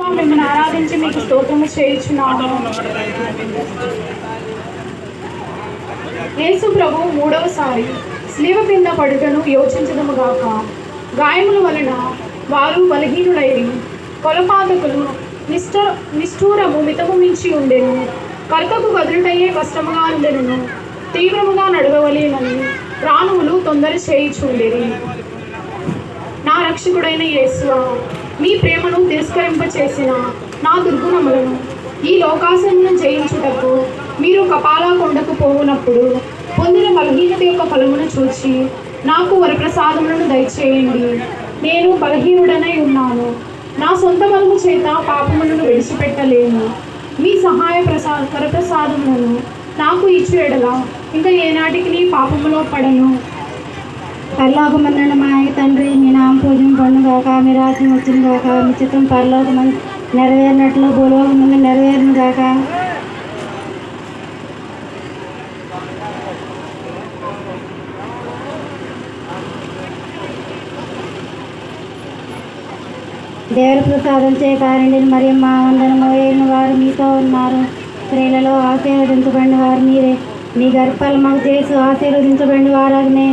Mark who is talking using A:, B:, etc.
A: మిమ్మల్ని ఆరాధించి మీకు స్తోత్రము చేయించున్నాము. యేసు ప్రభు మూడవసారి స్లీవ కింద పడుటను యోచించదము గాక. గాయముల వలన వారు బలహీనుడైరి కొలపాతకులు నిష్ఠ నిష్ఠూరము మితము మించి ఉండెను. కర్తకు కదులుటయ్యే కష్టముగా ఉండెను తీవ్రముగా నడవవలేనని ప్రాణువులు తొందర చేయిచుండేరి. నా రక్షకుడైన యేసు మీ ప్రేమను తిరస్కరింప చేసిన నా దుర్గుణములను ఈ లోకాశలను జయించుటకు మీరు కపాలా కొండకు పోవునప్పుడు పొందిన బలహీనత యొక్క ఫలమును చూచి నాకు వరప్రసాదములను దయచేయండి. నేను బలహీనుడనై ఉన్నాను. నా సొంత బలము చేత పాపములను విడిచిపెట్టలేను. మీ సహాయ ప్రసా వరప్రసాదములను నాకు ఇచ్చేడలా ఇంకా ఏనాటికి నీ పాపములో పడను.
B: పరలోకమందున్న తండ్రి నీ నామ పూజం మీ రాజ్యం వచ్చిన గాక మీ చిత్రం పరలోకమని నెరవేరినట్లు భూలోకం ముందు నెరవేరిన గాక. దేవుడి ప్రసాదం చేయకారండి మరియు మా వందనము వేరిన వారు మీతో ఉన్నారు. స్త్రీలలో ఆశీర్వదించబడిన వారు మీరే. మీ గర్భాలు మాకు చేసి ఆశీర్వదించబడిన వారనే